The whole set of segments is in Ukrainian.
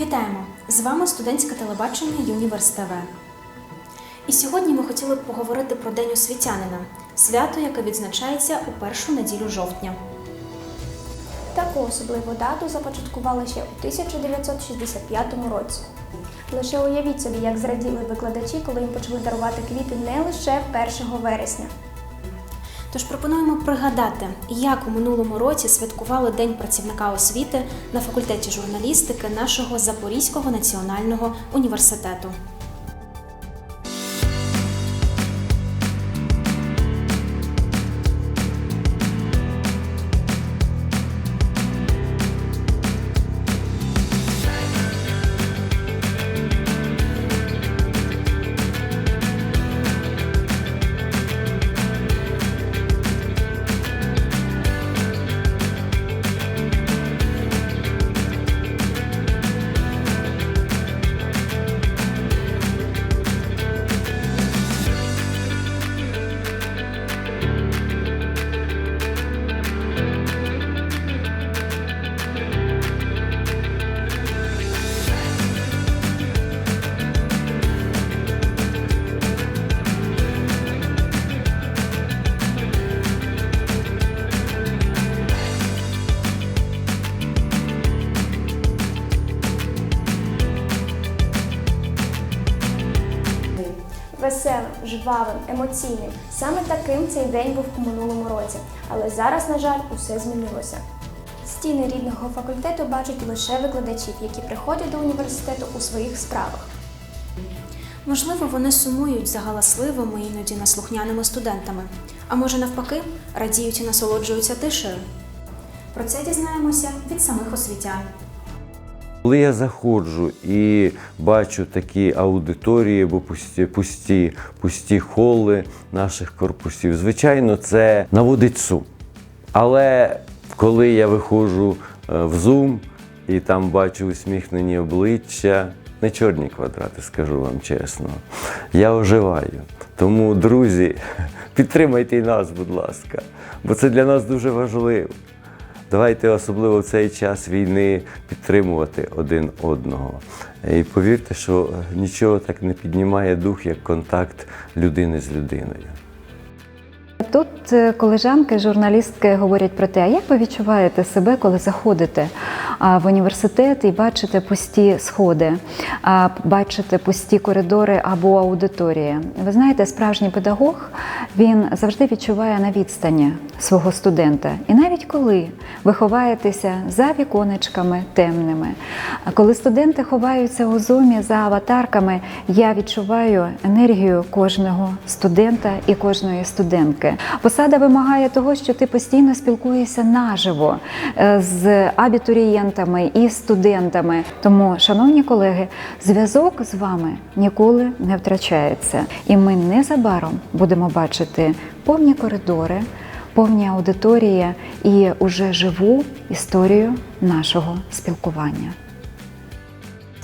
Вітаємо! З вами студентське телебачення Юніверс ТВ. І сьогодні ми хотіли б поговорити про День освітянина, свято, яке відзначається у першу неділю жовтня. Таку особливу дату започаткували ще у 1965 році. Лише уявіть собі, як зраділи викладачі, коли їм почали дарувати квіти не лише 1 вересня. Тож пропонуємо пригадати, як у минулому році святкували День працівника освіти на факультеті журналістики нашого Запорізького національного університету. Веселим, жвавим, емоційним. Саме таким цей день був у минулому році. Але зараз, на жаль, усе змінилося. Стіни рідного факультету бачать лише викладачів, які приходять до університету у своїх справах. Можливо, вони сумують за галасливими, іноді неслухняними студентами, а може навпаки, радіють і насолоджуються тишею. Про це дізнаємося від самих освітян. Коли я заходжу і бачу такі аудиторії або пусті, пусті, пусті холи наших корпусів, звичайно, це наводить сум. Але коли я виходжу е, в Zoom і там бачу усміхнені обличчя, не чорні квадрати, скажу вам чесно, я оживаю. Тому, друзі, підтримайте і нас, будь ласка, бо це для нас дуже важливо. Давайте особливо в цей час війни підтримувати один одного. І повірте, що нічого так не піднімає дух, як контакт людини з людиною. Тут е, колежанки, журналістки говорять про те, а як ви відчуваєте себе, коли заходите в університет і бачите пусті сходи, бачите пусті коридори або аудиторії. Ви знаєте, справжній педагог він завжди відчуває на відстані свого студента. І навіть коли ви ховаєтеся за віконечками темними, коли студенти ховаються у зумі за аватарками, я відчуваю енергію кожного студента і кожної студентки. Посада вимагає того, що ти постійно спілкуєшся наживо е, з абітурієнтами і студентами. Тому, шановні колеги, зв'язок з вами ніколи не втрачається, і ми незабаром будемо бачити повні коридори, повні аудиторії і уже живу історію нашого спілкування.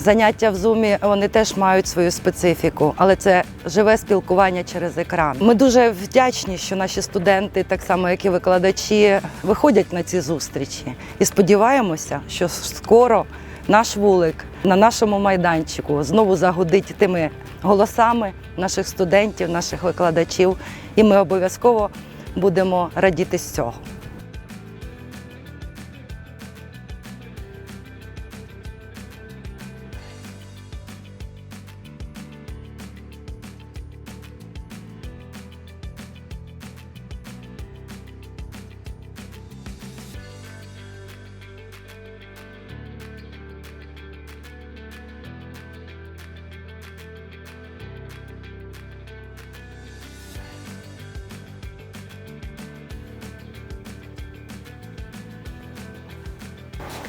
Заняття в зумі вони теж мають свою специфіку, але це живе спілкування через екран. Ми дуже вдячні, що наші студенти, так само як і викладачі, виходять на ці зустрічі. І сподіваємося, що скоро наш вулик на нашому майданчику знову загудить тими голосами наших студентів, наших викладачів, і ми обов'язково будемо радіти з цього.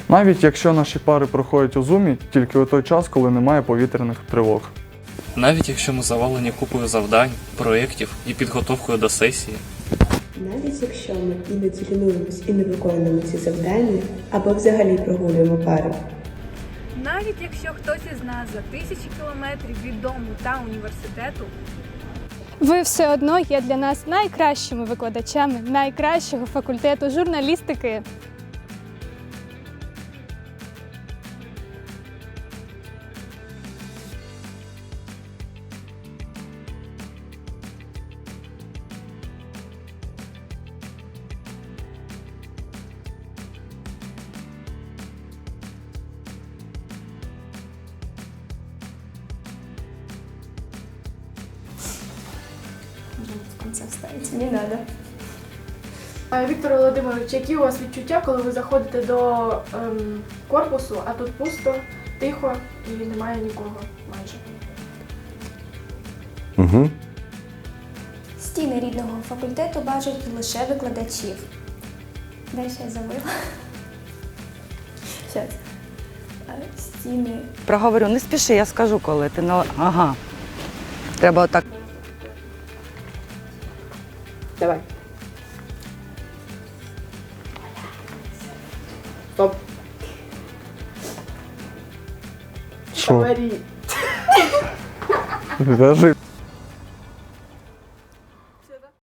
Навіть якщо наші пари проходять у зумі тільки у той час, коли немає повітряних тривог. Навіть якщо ми завалені купою завдань, проєктів і підготовкою до сесії, Навіть якщо ми іноді лінуємось і не виконуємо ці завдання, або взагалі прогулюємо пари. Навіть якщо хтось із нас за тисячі кілометрів від дому та університету, Ви все одно є для нас найкращими викладачами найкращого факультету журналістики. В конце вставити. Не надо. Віктор Володимирович, які у вас відчуття, коли ви заходите до ем, корпусу, а тут пусто, тихо і немає нікого майже? Угу. Стіни рідного факультету бачать лише викладачів. Далі я забила. Щас. Стіни. Проговорю, не спіши, я скажу, коли ти на ага. Треба отак. Давай. Стоп. Що? Говори. Кажи.